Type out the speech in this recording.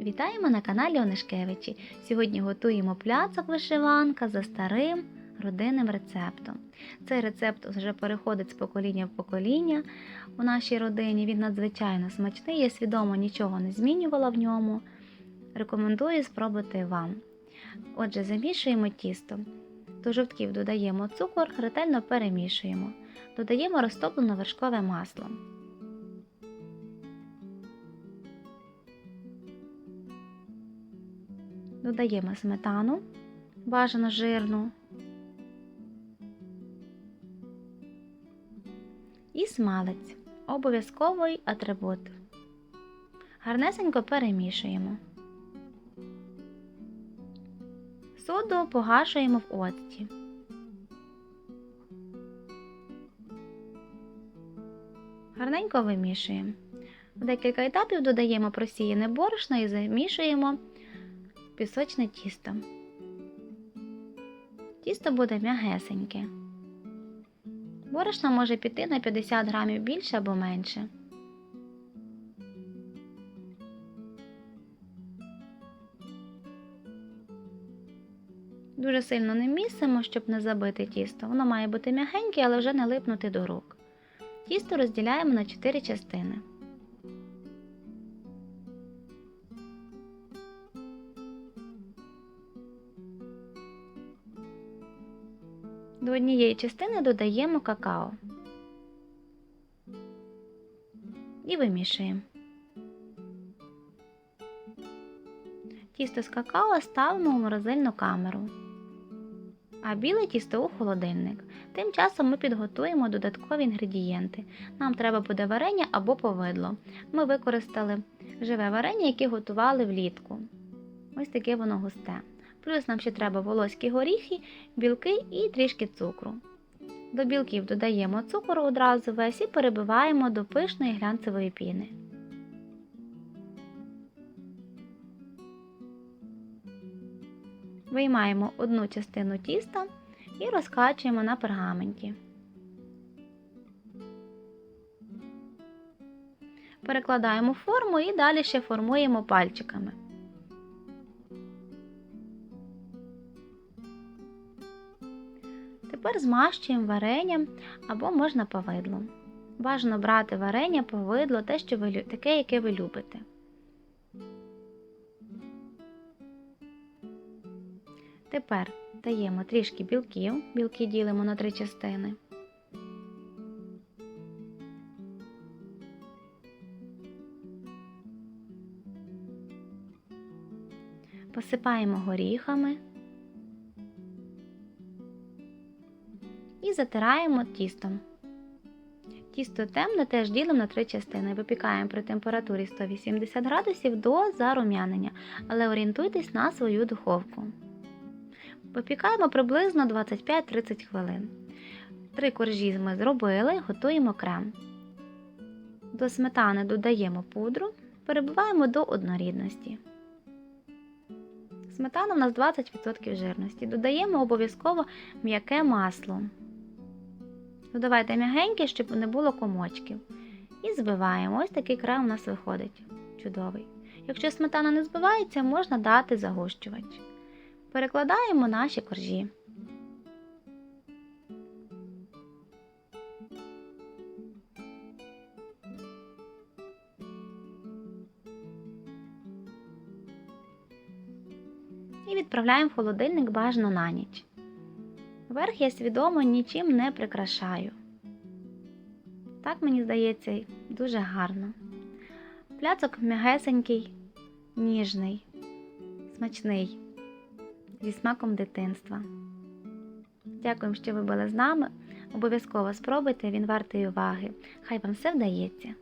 Вітаємо на каналі Онишкевичі. Сьогодні готуємо пляцок вишиванка за старим родинним рецептом. Цей рецепт вже переходить з покоління в покоління у нашій родині. Він надзвичайно смачний. Я свідомо нічого не змінювала в ньому. Рекомендую спробувати вам. Отже, замішуємо тісто. До жовтків додаємо цукор, ретельно перемішуємо. Додаємо розтоплене вершкове масло. Додаємо сметану, бажано жирну. І смалець обов'язковий атрибут. Гарнесенько перемішуємо. Соду погашуємо в оцті. Гарненько вимішуємо. В декілька етапів додаємо просіяне борошно і замішуємо пісочне тісто. Тісто буде м'ягесеньке. Борошна може піти на 50 грамів більше або менше. Дуже сильно не місимо, щоб не забити тісто. Воно має бути м'ягеньке, але вже не липнути до рук. Тісто розділяємо на 4 частини. До однієї частини додаємо какао і вимішуємо. Тісто з какао ставимо у морозильну камеру, а біле тісто у холодильник. Тим часом ми підготуємо додаткові інгредієнти. Нам треба буде варення або повидло. Ми використали живе варення, яке готували влітку. Ось таке воно густе. Плюс нам ще треба волоські горіхи, білки і трішки цукру. До білків додаємо цукор одразу весь і перебиваємо до пишної глянцевої піни. Виймаємо одну частину тіста і розкачуємо на пергаменті. Перекладаємо форму і далі ще формуємо пальчиками. Тепер змащуємо варенням або можна повидлом. Бажано брати варення, повидло, те, що ви, таке, яке ви любите. Тепер даємо трішки білків, білки ділимо на три частини. Посипаємо горіхами. І затираємо тістом. Тісто темне теж ділимо на три частини. Випікаємо при температурі 180 градусів до зарум'янення, але орієнтуйтесь на свою духовку. Випікаємо приблизно 25-30 хвилин. Три коржі ми зробили, готуємо крем. До сметани додаємо пудру, перебиваємо до однорідності. Сметана у нас 20% жирності. Додаємо обов'язково м'яке масло. Додавайте м'ягеньке, щоб не було комочків. І збиваємо. Ось такий крем у нас виходить. Чудовий. Якщо сметана не збивається, можна дати загущувач. Перекладаємо наші коржі. І відправляємо в холодильник бажано на ніч. Верх я свідомо нічим не прикрашаю. Так мені здається дуже гарно. Пляцок м'ягесенький, ніжний, смачний, зі смаком дитинства. Дякуємо, що ви були з нами. Обов'язково спробуйте, він вартий уваги. Хай вам все вдається.